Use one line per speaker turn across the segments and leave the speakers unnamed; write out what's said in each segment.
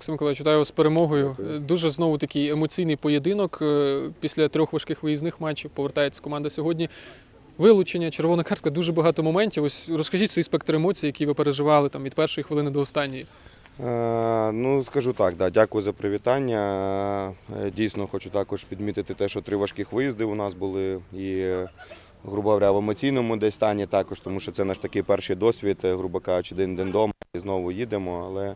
Максим Миколаївич, вітаю вас з перемогою. Дуже знову такий емоційний поєдинок. Е, Після трьох важких виїзних матчів повертається команда сьогодні. Вилучення, червона картка, дуже багато моментів. Ось розкажіть свій спектр емоцій, які ви переживали там від першої хвилини до останньої.
Е, Ну, скажу так, да, дякую за привітання. Е, Дійсно, хочу також підмітити те, що три важких виїзди у нас були. І, е, грубо говоря, в емоційному десь стані також, тому що це наш такий перший досвід, е, грубо кажучи, день день дома і знову їдемо. Але е,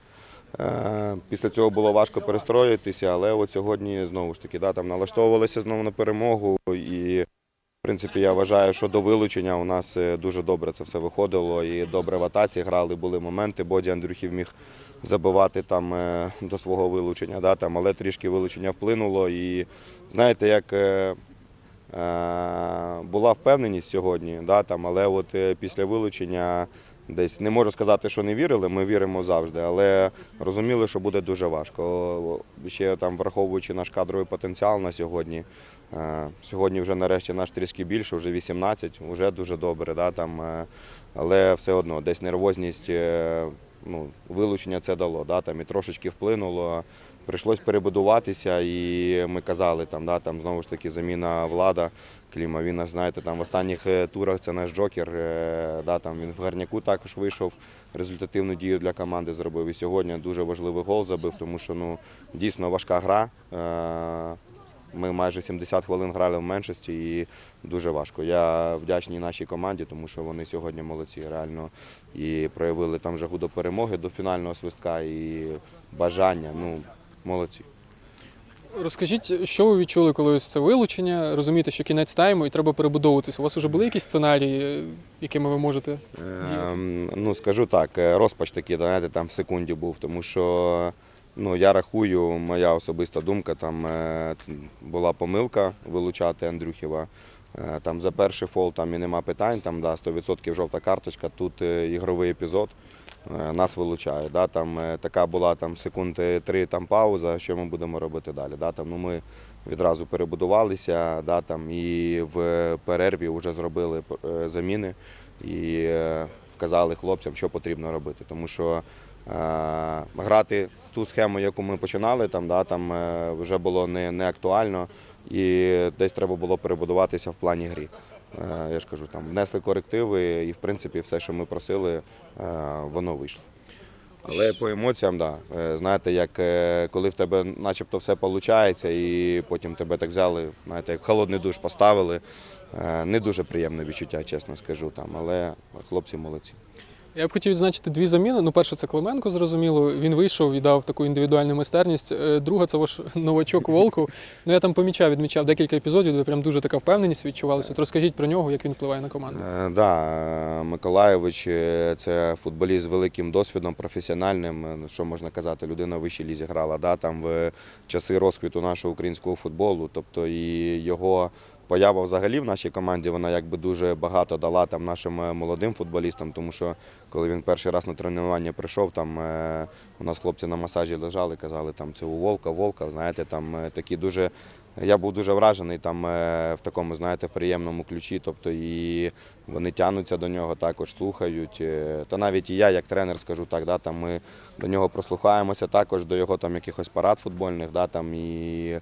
після цього було важко перестроїтися, але от сьогодні знову ж таки да, там налаштовувалися знову на перемогу. І, в принципі, я вважаю, що до вилучення у нас е, дуже добре це все виходило. І добре в атаці грали, були моменти. Боді Андрюхів міг забивати там е, до свого вилучення, да, там, але трішки вилучення вплинуло. І знаєте, як е, е, була впевненість сьогодні, да, там, але от е, після вилучення десь не можу сказати, що не вірили, ми віримо завжди, але розуміли, що буде дуже важко. Ще там, враховуючи наш кадровий потенціал на сьогодні. е, Сьогодні вже нарешті наш трішки більше, вже 18, вже дуже добре. Да, там, е, але все одно десь нервозність. е, ну, вилучення це дало, да, там, і трошечки вплинуло. Прийшлось перебудуватися, і ми казали, там, да, там знову ж таки заміна влада. Кліма, він знаєте, там в останніх е, турах це наш джокер. е, Да, там він в гарняку також вийшов, результативну дію для команди зробив. І сьогодні дуже важливий гол забив, тому що ну, дійсно важка гра. Е, Ми майже 70 хвилин грали в меншості і дуже важко. Я вдячний нашій команді, тому що вони сьогодні молодці, реально і проявили там жагу до перемоги, до фінального свистка і бажання. Ну, молодці.
Розкажіть, що ви відчули, коли ось це вилучення? Розумієте, що кінець тайму і треба перебудовуватися. У вас вже були якісь сценарії, якими ви можете діяти?
Ем, ну, скажу так, е, розпач такий, знаєте, там в секунді був, тому що ну, я рахую, моя особиста думка, там е, була помилка вилучати Андрюхіва. Е, Там за перший фол там і нема питань, там да, 100% жовта карточка, тут ігровий епізод. Е, Нас вилучає. Да, там, е, така була там, секунди три там, пауза, що ми будемо робити далі. Да, там, ну, ми відразу перебудувалися, да, там, і в перерві вже зробили е, заміни і вказали хлопцям, що потрібно робити. Тому що грати ту схему, яку ми починали, там, да, там вже було не, не актуально, і десь треба було перебудуватися в плані грі. Е, я ж кажу, там внесли корективи, і в принципі все, що ми просили, е, воно вийшло. Але по емоціям, да. Е, Знаєте, як коли в тебе начебто все виходить, і потім тебе так взяли, знаєте, як холодний душ поставили. Не дуже приємне відчуття, чесно скажу там, але хлопці молодці.
Я б хотів відзначити дві заміни. Ну, перше, це Клименко, зрозуміло. Він вийшов і дав таку індивідуальну майстерність. Е, Друга, це ваш новачок Волков. Ну я там помічав, відмічав декілька епізодів, де прям дуже така впевненість відчувалася. От розкажіть про нього, як він впливає на команду.
Е, Да, е, Миколаєвич це футболіст з великим досвідом, професіональним. е, Що можна казати, людина в вищій лізі грала да, там в часи розквіту нашого українського футболу. Тобто і його поява взагалі в нашій команді вона якби дуже багато дала там нашим е, молодим футболістам, тому що коли він перший раз на тренування прийшов, там е, у нас хлопці на масажі лежали, казали там у Волка, Волка, знаєте, там е, такі дуже. Я був дуже вражений там в такому, знаєте, приємному ключі. Тобто і вони тягнуться до нього, також слухають. Та навіть і я, як тренер, скажу так, да, там ми до нього прослухаємося також до його там якихось парад футбольних, да, там і.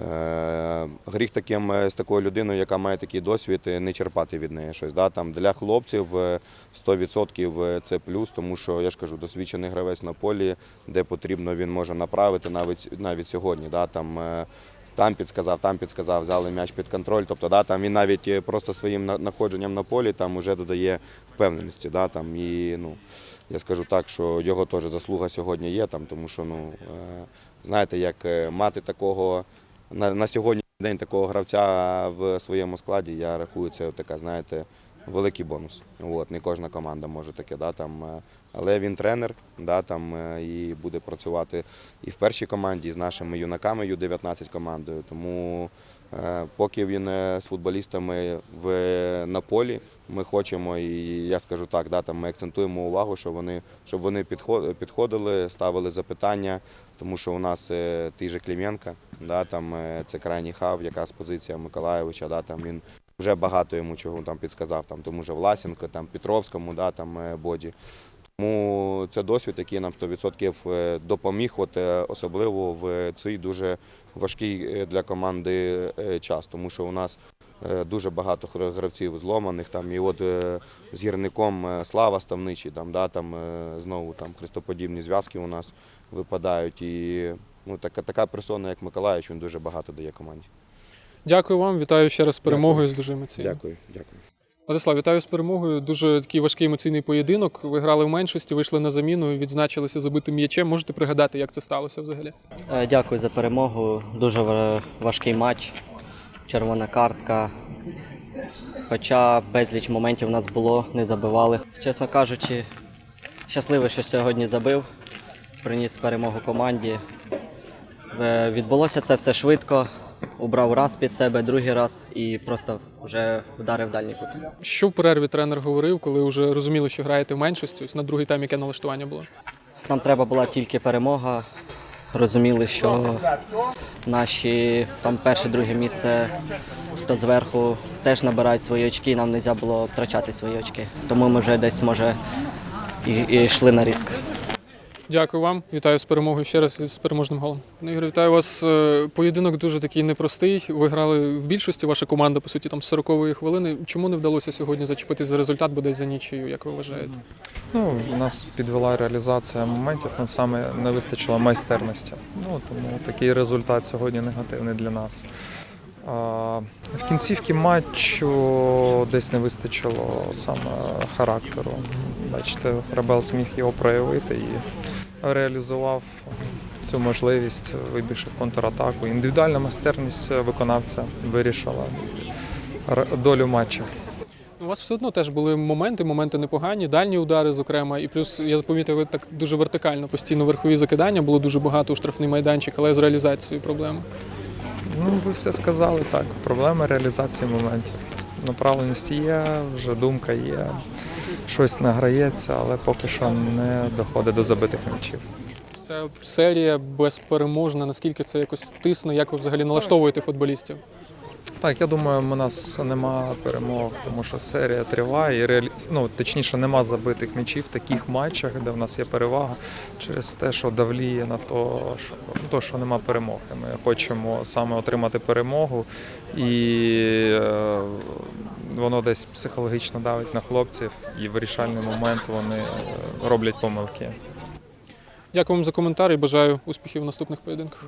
Е, Гріх таким е, з такою людиною, яка має такий досвід, е, не черпати від неї щось. Да? Там для хлопців е, 100% це плюс, тому що я ж кажу, досвідчений гравець на полі, де потрібно, він може направити навіть навіть сьогодні. Да? Там, там підсказав, там підсказав, взяли м'яч під контроль. Тобто, да, там він навіть просто своїм на- знаходженням на полі там вже додає впевненості. Да, там, і, ну, я скажу так, що його теж заслуга сьогодні є, там, тому що ну, знаєте, як мати такого на, на сьогодні день такого гравця в своєму складі, я рахую, це така, знаєте, великий бонус. От, не кожна команда може таке. Да, там, е, але він тренер, да, там, е, і буде працювати і в першій команді, і з нашими юнаками Ю-19 командою. Тому е, поки він з футболістами в, на полі, ми хочемо, і я скажу так, да, там ми акцентуємо увагу, щоб вони, щоб вони підходили, ставили запитання, тому що у нас той же Клименко, да, там, це крайній хав, яка з позиція Миколаєвича, да, там він вже багато йому чого там підсказав, там, тому же Власенко, там, Петровському, да, там, е, Боді. Тому це досвід, який нам 100% е, допоміг, от, е, особливо в цей дуже важкий для команди час, тому що у нас дуже багато гравців зломаних. Там, і от з гірником Слава Ставничий, там, да, там, знову там, хрестоподібні зв'язки у нас випадають. І ну, така, така персона, як Миколаївич, він дуже багато дає команді.
Дякую вам, вітаю ще раз з перемогою з дуже емоційно.
Дякую, дякую.
Владислав, вітаю з перемогою. Дуже такий важкий емоційний поєдинок. Ви грали в меншості, вийшли на заміну, відзначилися забитим м'ячем. Можете пригадати, як це сталося взагалі?
Е, Дякую за перемогу. Дуже важкий матч. Червона картка. Хоча безліч моментів у нас було, не забивали. Чесно кажучи, щасливий, що сьогодні забив. Приніс перемогу команді. Е, Відбулося це все швидко. Убрав раз під себе, другий раз і просто вже вдарив дальній кут.
Що в перерві тренер говорив, коли вже розуміли, що граєте в меншості? Ось на другий тайм яке налаштування було?
Нам треба була тільки перемога. Розуміли, що наші там перше, друге місце, хто зверху, теж набирають свої очки, нам не можна було втрачати свої очки. Тому ми вже десь, може, і, і йшли на риск.
Дякую вам, вітаю з перемогою ще раз і з переможним голом. Ну, Ігор, вітаю вас. Е, Поєдинок дуже такий непростий. Ви грали в більшості, ваша команда, по суті, там з 40-ї хвилини. Чому не вдалося сьогодні зачепити за результат, бо десь за нічию, як ви вважаєте?
Ну, нас підвела реалізація моментів, ну саме не вистачило майстерності. Ну тому такий результат сьогодні негативний для нас. В кінцівці матчу десь не вистачило саме характеру. Бачите, Ребел зміг його проявити і реалізував цю можливість, вибігши в контратаку. Індивідуальна майстерність виконавця вирішила долю матчу.
У вас все одно теж були моменти, моменти непогані, дальні удари, зокрема. І плюс я помітив, ви так дуже вертикально, постійно верхові закидання, було дуже багато у штрафний майданчик, але з реалізацією проблеми.
Ну, ви все сказали так. Проблема реалізації моментів. Направленість є, вже думка є, щось награється, але поки що не доходить до забитих м'ячів.
Ця серія безпереможна. Наскільки це якось тисне? Як ви взагалі налаштовуєте футболістів?
Так, я думаю, у нас нема перемог, тому що серія триває. І реалі... ну, точніше, нема забитих м'ячів в таких матчах, де в нас є перевага, через те, що давліє на то, що, то, що нема перемоги. Ми хочемо саме отримати перемогу, і е, воно десь психологічно давить на хлопців, і вирішальний момент вони е, роблять помилки.
Дякую вам за коментар і бажаю успіхів в наступних поєдинках.